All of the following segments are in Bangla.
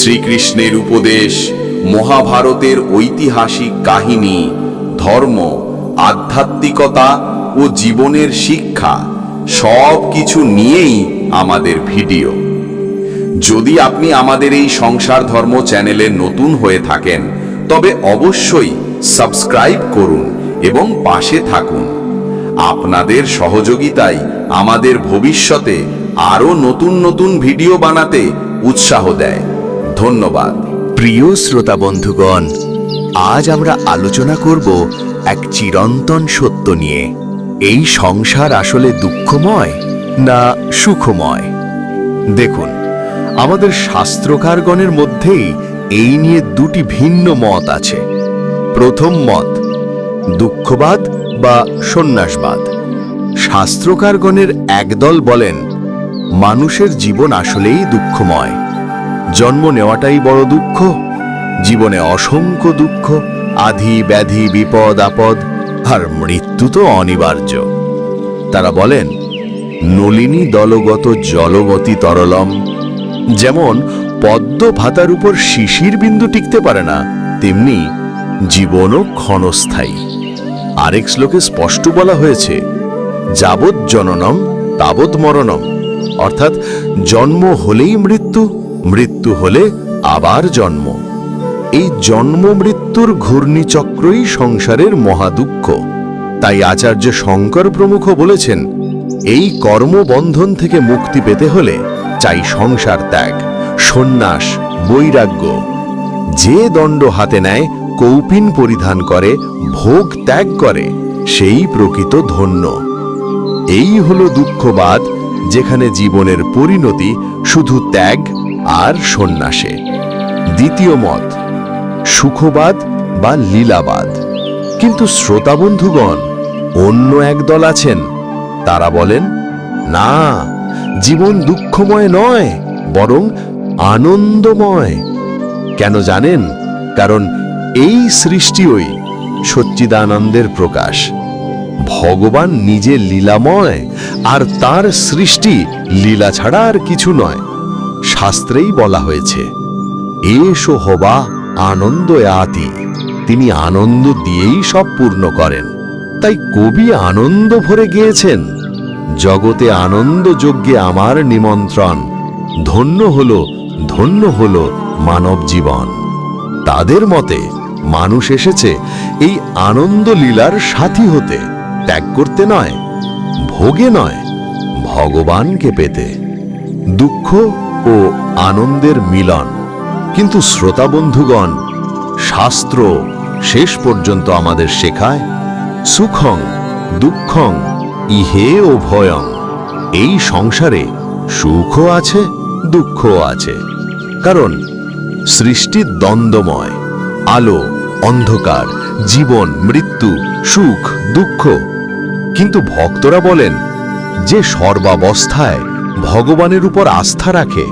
শ্রীকৃষ্ণের উপদেশ, মহাভারতের ঐতিহাসিক কাহিনী, ধর্ম, আধ্যাত্মিকতা ও জীবনের শিক্ষা সব কিছু নিয়েই আমাদের ভিডিও। যদি আপনি আমাদের এই সংসার ধর্ম চ্যানেলে নতুন হয়ে থাকেন, তবে অবশ্যই সাবস্ক্রাইব করুন এবং পাশে থাকুন। আপনাদের সহযোগিতাই আমাদের ভবিষ্যতে আরও নতুন নতুন ভিডিও বানাতে উৎসাহ দেয়। ধন্যবাদ। প্রিয় শ্রোতা বন্ধুগণ, আজ আমরা আলোচনা করব এক চিরন্তন সত্য নিয়ে। এই সংসার আসলে দুঃখময় না সুখময়? দেখুন, আমাদের শাস্ত্রকারগণের মধ্যেই এই নিয়ে দুটি ভিন্ন মত আছে। প্রথম মত, দুঃখবাদ বা সন্ন্যাসবাদ। শাস্ত্রকারগণের একদল বলেন, মানুষের জীবন আসলেই দুঃখময়। জন্ম নেওয়াটাই বড় দুঃখ, জীবনে অসংখ্য দুঃখ, আধি ব্যাধি বিপদ, আপদ, আর মৃত্যু তো অনিবার্য। তারা বলেন, নলিনী দলগত জলগতি তরলম, যেমন পদ্ম ভাতার উপর শিশির বিন্দু টিকতে পারে না, তেমনি জীবনও ক্ষণস্থায়ী। আরেক শ্লোকে স্পষ্ট বলা হয়েছে যাবৎ জননম তাবৎ মরণম অর্থাৎ জন্ম হলেই মৃত্যু মৃত্যু হলে আবার জন্ম। এই জন্ম মৃত্যুর ঘূর্ণিচক্রই সংসারের মহাদুঃখ তাই আচার্য শঙ্কর প্রমুখ বলেছেন, এই কর্মবন্ধন থেকে মুক্তি পেতে হলে চাই সংসার ত্যাগ, সন্ন্যাস, বৈরাগ্য। যে দণ্ড হাতে নেয়, কৌপিন পরিধান করে, ভোগ ত্যাগ করে, সেই প্রকৃত ধন্য। এই হল দুঃখবাদ, যেখানে জীবনের পরিণতি শুধু ত্যাগ আর সন্ন্যাসে। দ্বিতীয় মত, সুখবাদ বা লীলাবাদ। কিন্তু শ্রোতা বন্ধুগণ, অন্য এক দল আছেন। তারা বলেন, না, জীবন দুঃখময় নয়, বরং আনন্দময়। কেন জানেন? কারণ এই সৃষ্টিই সচ্চিদানন্দের প্রকাশ। ভগবান নিজে লীলাময়, আর তার সৃষ্টি লীলা ছাড়া আর কিছু নয়। শাস্ত্রেই বলা হয়েছে, এসো হবা আনন্দ আতি তিনি আনন্দ দিয়েই সব পূর্ণ করেন। তাই কবি আনন্দ ভরে গিয়েছেন। জগতে আনন্দ যজ্ঞে আমার নিমন্ত্রণ। ধন্য হল ধন্য হল মানব জীবন। তাদের মতে, মানুষ এসেছে এই আনন্দ লীলার সাথী হতে, ত্যাগ করতে নয়, ভোগে নয়, ভগবানকে পেতে। দুঃখ ও আনন্দের মিলন। কিন্তু শ্রোতা বন্ধুগণ, শাস্ত্র শেষ পর্যন্ত আমাদের শেখায়, সুখং, দুঃখং, ইহে ও ভয়ং, এই সংসারে সুখও আছে, দুঃখও আছে। কারণ সৃষ্টি দ্বন্দ্বময়, আলো, অন্ধকার, জীবন, মৃত্যু, সুখ, দুঃখ। কিন্তু ভক্তরা বলেন, যে সর্বাবস্থায় ভগবানের উপর আস্থা রাখে,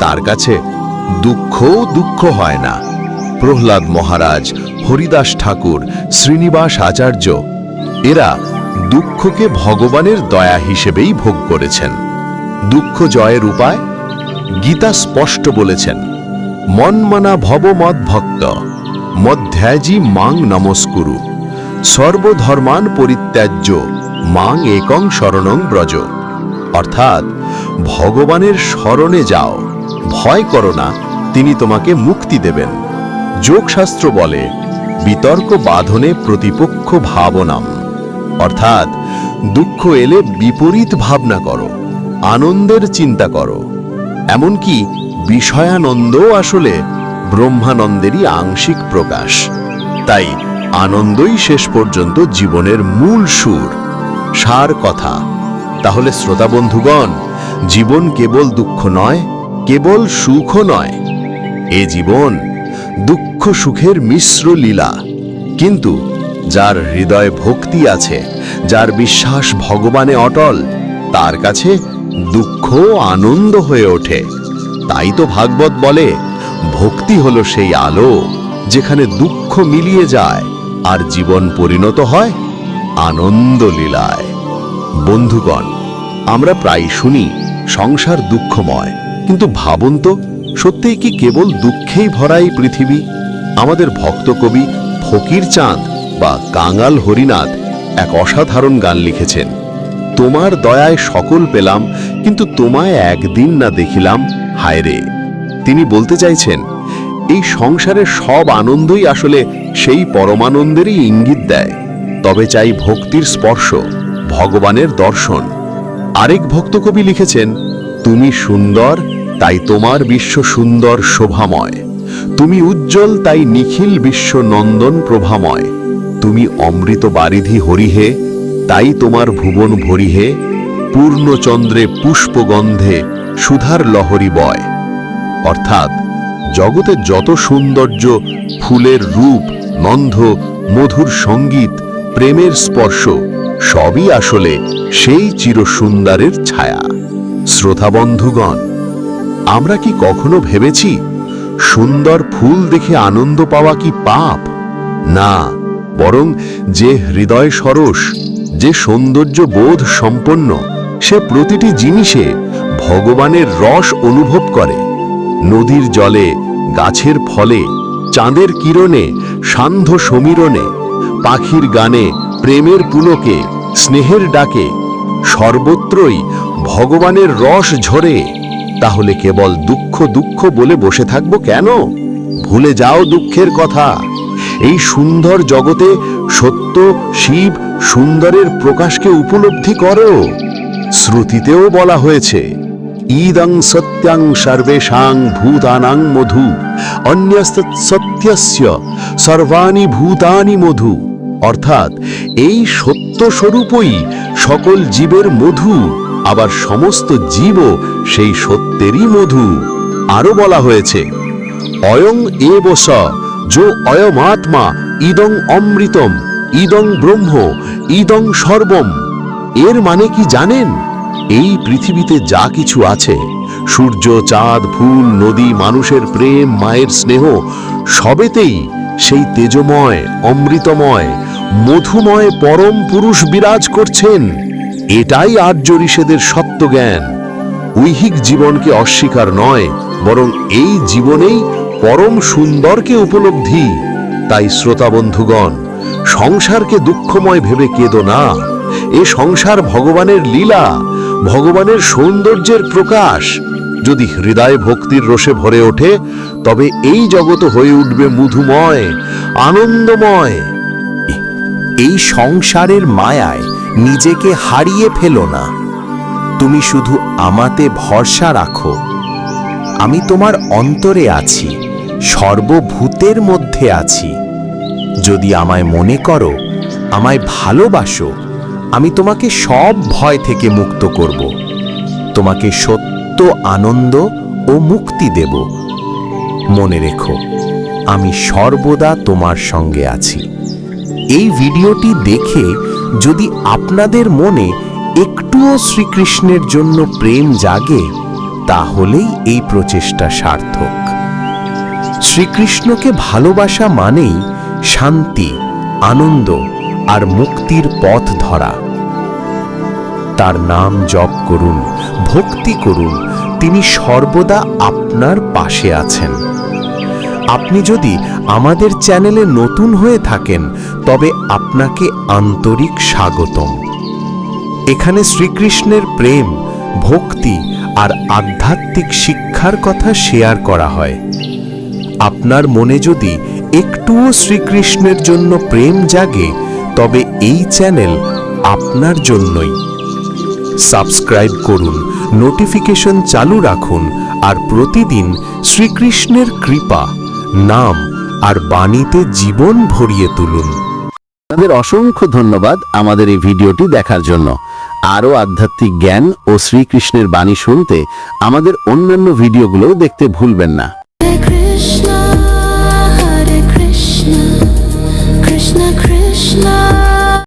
তার কাছে দুঃখও দুঃখ হয় না। প্রহ্লাদ মহারাজ, হরিদাস ঠাকুর, শ্রীনিবাস আচার্য, এরা দুঃখকে ভগবানের দয়া হিসেবেই ভোগ করেছেন। দুঃখ জয়ের উপায় গীতা স্পষ্ট বলেছেন মনমনা ভবমদ ভক্ত মধ্যাজি মাং নমস্কুরু, সর্বধর্মান পরিত্যাজ্য, মাং একং শরণং ব্রজ। অর্থাৎ ভগবানের শরণে যাও। ভয় করো না, তিনি তোমাকে মুক্তি দেবেন। যোগশাস্ত্র বলে, বিতর্ক বাঁধনে প্রতিপক্ষ ভাবনাম। অর্থাৎ, দুঃখ এলে বিপরীত ভাবনা করো, আনন্দের চিন্তা করো। এমনকি বিষয়ানন্দও আসলে ব্রহ্মানন্দেরই আংশিক প্রকাশ। তাই আনন্দই শেষ পর্যন্ত জীবনের মূল সুর। সার কথা। তাহলে শ্রোতা বন্ধুগণ জীবন কেবল দুঃখ নয়, কেবল সুখও নয়। এ জীবন দুঃখ সুখের মিশ্র লীলা। কিন্তু যার হৃদয়ে ভক্তি আছে, যার বিশ্বাস ভগবানে অটল, তার কাছে দুঃখ আনন্দ হয়ে ওঠে। তাই তো ভাগবত বলে, ভক্তি হলো সেই আলো যেখানে দুঃখ মিলিয়ে যায় আর জীবন পরিণত হয় আনন্দ লীলায়। বন্ধুগণ, আমরা প্রায় শুনি সংসার দুঃখময়। কিন্তু ভাবুন তো, সত্যিই কি কেবল দুঃখেই ভরা এই পৃথিবী? আমাদের ভক্ত কবি ফকির চাঁদ বা কাঙাল হরিনাথ এক অসাধারণ গান লিখেছেন। তোমার দয়ায় সকল পেলাম, কিন্তু তোমায় একদিন না দেখিলাম হায় রে তিনি বলতে চাইছেন, এই সংসারের সব আনন্দই আসলে সেই পরমানন্দেরই ইঙ্গিত দেয়। তবে চাই ভক্তির স্পর্শ, ভগবানের দর্শন। আরেক ভক্তকবি লিখেছেন, তুমি সুন্দর, তাই তোমার বিশ্ব সুন্দর শোভাময়। তুমি উজ্জ্বল, তাই নিখিল বিশ্ব নন্দন প্রভাময়। তুমি অমৃত বারিধি হরিহে, তাই তোমার ভুবন ভরিহে পূর্ণচন্দ্রে পুষ্পগন্ধে সুধার লহরী বয়। অর্থাৎ, জগতে যত সৌন্দর্য, ফুলের রূপ নন্ধ মধুর সংগীত, প্রেমের স্পর্শ সবই আসলে সেই চিরসুন্দরের ছায়া। শ্রোতাবন্ধুগণ আমরা কি কখনো ভেবেছি সুন্দর ফুল দেখে আনন্দ পাওয়া কি পাপ? না, বরং যে হৃদয় সরস, যে সৌন্দর্য বোধ সম্পন্ন, সে প্রতিটি জিনিসে ভগবানের রস অনুভব করে। নদীর জলে, গাছের ফলে, চাঁদের কিরণে, সান্ধ্য সমীরণে, পাখির গানে প্রেমের পুলকে, স্নেহের ডাকে, সর্বত্রই ভগবানের রস ঝরে, তাহলে কেবল দুঃখ দুঃখ বলে বসে থাকব কেন? ভুলে যাও দুঃখের কথা। এই সুন্দর জগতে সত্য, শিব, সুন্দরের প্রকাশকে উপলব্ধি করো। শ্রুতিতেও বলা হয়েছে ইদং সত্যাং সর্বেষাং ভূতানাং মধু, অন্যস্ত সত্যস্য সর্বাণি ভূতানি মধু। অর্থাৎ এই সত্য স্বরূপই সকল জীবের মধু, আবার সমস্ত জীবও সেই সত্যেরই মধু। আরও বলা হয়েছে, অয়ং এব স, যো অয়মাত্মা, ইদং অমৃতম, ইদং ব্রহ্ম, ইদং সর্বম। এর মানে কি জানেন? এই পৃথিবীতে যা কিছু আছে, সূর্য, চাঁদ, ফুল, নদী, মানুষের প্রেম, মায়ের স্নেহ, সবেতেই সেই তেজময়, অমৃতময় মধুময় পরম পুরুষ বিরাজ করছেন। এটাই আর্য ঋষেদের সত্যজ্ঞান। ঐহিক জীবনকে অস্বীকার নয়, বরং এই জীবনেই পরম সুন্দরকে উপলব্ধি। তাই শ্রোতা বন্ধুগণ, সংসারকে দুঃখময় ভেবে কেঁদো না। এ সংসার ভগবানের লীলা, ভগবানের সৌন্দর্যের প্রকাশ। যদি হৃদয় ভক্তির রসে ভরে ওঠে, তবে এই জগৎ হয়ে উঠবে মধুময়, আনন্দময়। এই সংসারের মায়ায় নিজেকে হারিয়ে ফেলো না। তুমি শুধু আমাতে ভরসা রাখো। আমি তোমার অন্তরে আছি, সর্বভূতের মধ্যে আছি। যদি আমায় মনে করো, আমায় ভালোবাসো, আমি তোমাকে সব ভয় থেকে মুক্ত করব। তোমাকে সত্য আনন্দ ও মুক্তি দেব। মনে রেখো, আমি সর্বদা তোমার সঙ্গে আছি। এই ভিডিওটি দেখে যদি আপনাদের মনে একটুও শ্রীকৃষ্ণের জন্য প্রেম জাগে, তাহলেই এই প্রচেষ্টা সার্থক। শ্রীকৃষ্ণকে ভালোবাসা মানেই শান্তি, আনন্দ আর মুক্তির পথ ধরা। তার নাম জপ করুন, ভক্তি করুন, তিনি সর্বদা আপনার পাশে আছেন। আপনি যদি আমাদের চ্যানেলে নতুন হয়ে থাকেন, তবে আপনাকে আন্তরিক স্বাগতম। এখানে শ্রীকৃষ্ণের প্রেম, ভক্তি আর আধ্যাত্মিক শিক্ষার কথা শেয়ার করা হয়। আপনার মনে যদি একটুও শ্রীকৃষ্ণের জন্য প্রেম জাগে, তবে এই চ্যানেল আপনার জন্যই। সাবস্ক্রাইব করুন, নোটিফিকেশন চালু রাখুন আর প্রতিদিন শ্রীকৃষ্ণের কৃপা। নাম আর বাণীতে জীবন ভরিয়ে তুলুন। আপনাদের অসংখ্য ধন্যবাদ আমাদের এই ভিডিওটি দেখার জন্য। আরও আধ্যাত্মিক জ্ঞান ও শ্রীকৃষ্ণের বাণী শুনতে আমাদের অন্যান্য ভিডিওগুলোও দেখতে ভুলবেন না।